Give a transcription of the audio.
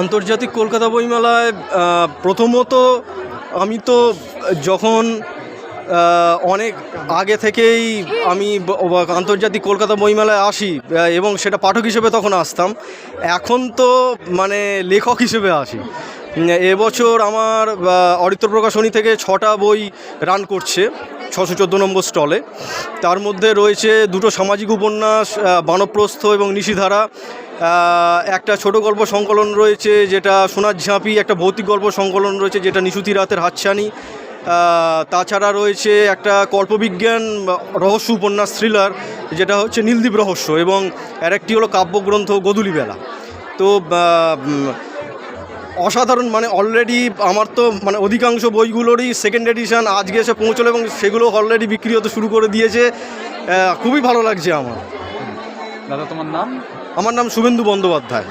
আন্তর্জাতিক কলকাতা বইমেলায় প্রথমত আমি তো যখন অনেক আগে থেকেই আমি আন্তর্জাতিক কলকাতা বইমেলায় আসি এবং সেটা পাঠক হিসেবে তখন আসতাম, এখন তো মানে লেখক হিসেবে আসি। এবছর আমার অরিত্র প্রকাশনী থেকে ছটা বই রান করছে। ছশো চোদ্দ নম্বর স্টলে। তার মধ্যে রয়েছে দুটো সামাজিক উপন্যাস বানপ্রস্থ এবং নিশিধারা। একটা ছোট গল্প সংকলন রয়েছে, যেটা সোনার ঝাঁপি, একটা ভৌতিক গল্প সংকলন রয়েছে, যেটা নিশুতি রাতের হাতছানি। তাছাড়া রয়েছে একটা কল্পবিজ্ঞান রহস্য উপন্যাস থ্রিলার যেটা হচ্ছে নীলদ্বীপ রহস্য এবং আরেকটি হলো কাব্যগ্রন্থ গদুলিবেলা। তো অসাধারণ মানে অলরেডি আমার তো মানে অধিকাংশ বইগুলোরই সেকেন্ড এডিশন আজকে এসে পৌঁছলো এবং সেগুলো অলরেডি বিক্রি হতে শুরু করে দিয়েছে। খুবই ভালো লাগছে আমার। দাদা তোমার নাম? আমার নাম শুভেন্দু বন্দ্যোপাধ্যায়।